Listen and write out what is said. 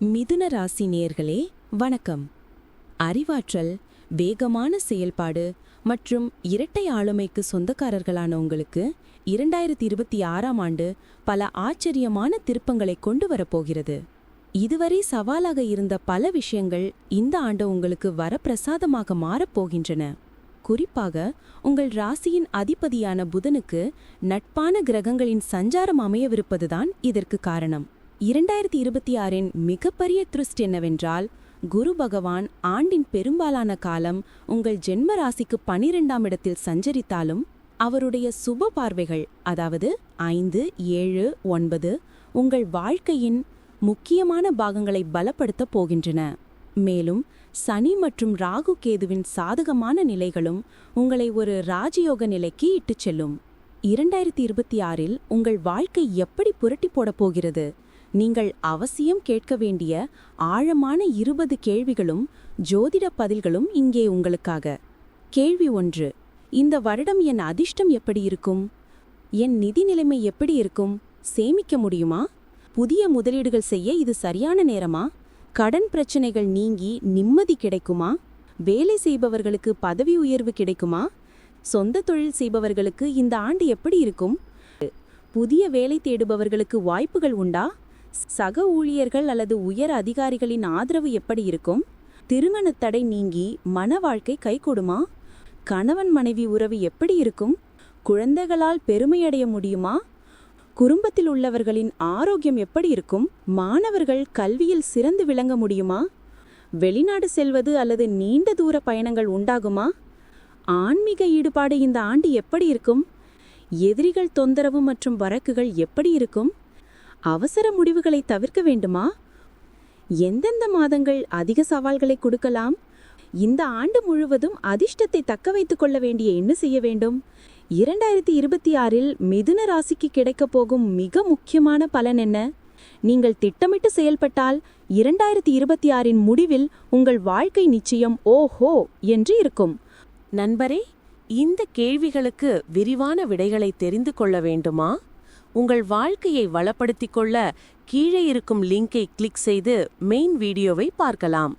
மிதுன ராசி நேயர்களே வணக்கம். அறிவாற்றல் வேகமான செயல்பாடு மற்றும் இரட்டை ஆளுமைக்கு சொந்தக்காரர்களான உங்களுக்கு இரண்டாயிரத்தி இருபத்தி ஆறாம் ஆண்டு பல ஆச்சரியமான திருப்பங்களை கொண்டு வரப்போகிறது இதுவரை சவாலாக இருந்த பல விஷயங்கள் இந்த ஆண்டு உங்களுக்கு வரப்பிரசாதமாக மாறப்போகின்றன குறிப்பாக உங்கள் ராசியின் அதிபதியான புதனுக்கு நட்பான கிரகங்களின் சஞ்சாரம் அமையவிருப்பதுதான் இதற்கு காரணம். இரண்டாயிரத்தி இருபத்தி ஆறின் மிகப்பெரிய த்ருஸ்ட் என்னவென்றால் குரு பகவான் ஆண்டின் பெரும்பாலான காலம் உங்கள் ஜென்ம ராசிக்கு பனிரெண்டாம் இடத்தில் சஞ்சரித்தாலும் அவருடைய சுப பார்வைகள் அதாவது ஐந்து ஏழு ஒன்பது உங்கள் வாழ்க்கையின் முக்கியமான பாகங்களை பலப்படுத்தப் போகின்றன. மேலும் சனி மற்றும் ராகு கேதுவின் சாதகமான நிலைகளும் உங்களை ஒரு ராஜயோக நிலைக்கு இட்டுச் செல்லும். இரண்டாயிரத்தி இருபத்தி ஆறில் உங்கள் வாழ்க்கை எப்படி புரட்டி போடப் போகிறது? நீங்கள் அவசியம் கேட்க வேண்டிய ஆழமான இருபது கேள்விகளும் ஜோதிட பதில்களும் இங்கே உங்களுக்காக. கேள்வி ஒன்று இந்த வருடம் என் அதிர்ஷ்டம் எப்படி இருக்கும்? என் நிதி நிலைமை எப்படி இருக்கும்? சேமிக்க முடியுமா? புதிய முதலீடுகள் செய்ய இது சரியான நேரமா? கடன் பிரச்சனைகள் நீங்கி நிம்மதி கிடைக்குமா? வேலை செய்பவர்களுக்கு பதவி உயர்வு கிடைக்குமா? சொந்த தொழில் செய்பவர்களுக்கு இந்த ஆண்டு எப்படி இருக்கும்? புதிய வேலை தேடுபவர்களுக்கு வாய்ப்புகள் உண்டா? சக ஊழியர்கள் அல்லது உயர் அதிகாரிகளின் ஆதரவு எப்படி இருக்கும்? திருமண தடை நீங்கி மன வாழ்க்கை கைகூடுமா? கணவன் மனைவி உறவு எப்படி இருக்கும்? குழந்தைகளால் பெருமையடைய முடியுமா? குடும்பத்தில் உள்ளவர்களின் ஆரோக்கியம் எப்படி இருக்கும்? மாணவர்கள் கல்வியில் சிறந்து விளங்க முடியுமா? வெளிநாடு செல்வது அல்லது நீண்ட தூர பயணங்கள் உண்டாகுமா? ஆன்மீக ஈடுபாடு இந்த ஆண்டு எப்படி இருக்கும்? எதிரிகள் தொந்தரவு மற்றும் வரக்குகள் எப்படி இருக்கும்? அவசர முடிவுகளை தவிர்க்க வேண்டுமா? எந்தெந்த மாதங்கள் அதிக சவால்களை கொடுக்கலாம்? இந்த ஆண்டு முழுவதும் அதிர்ஷ்டத்தை தக்க வைத்துக் கொள்ள வேண்டிய என்ன செய்ய வேண்டும்? இரண்டாயிரத்தி இருபத்தி ஆறில் மிதுன ராசிக்கு கிடைக்கப் போகும் மிக முக்கியமான பலன் என்ன? நீங்கள் திட்டமிட்டு செயல்பட்டால் இரண்டாயிரத்தி இருபத்தி ஆறின் முடிவில் உங்கள் வாழ்க்கை நிச்சயம் ஓஹோ என்று இருக்கும். நண்பரே இந்த கேள்விகளுக்கு விரிவான விடைகளை தெரிந்து கொள்ள வேண்டுமா? உங்கள் வாழ்க்கையை வளப்படுத்திக் கொள்ள கீழே இருக்கும் லிங்கை கிளிக் செய்து மெயின் வீடியோவை பார்க்கலாம்.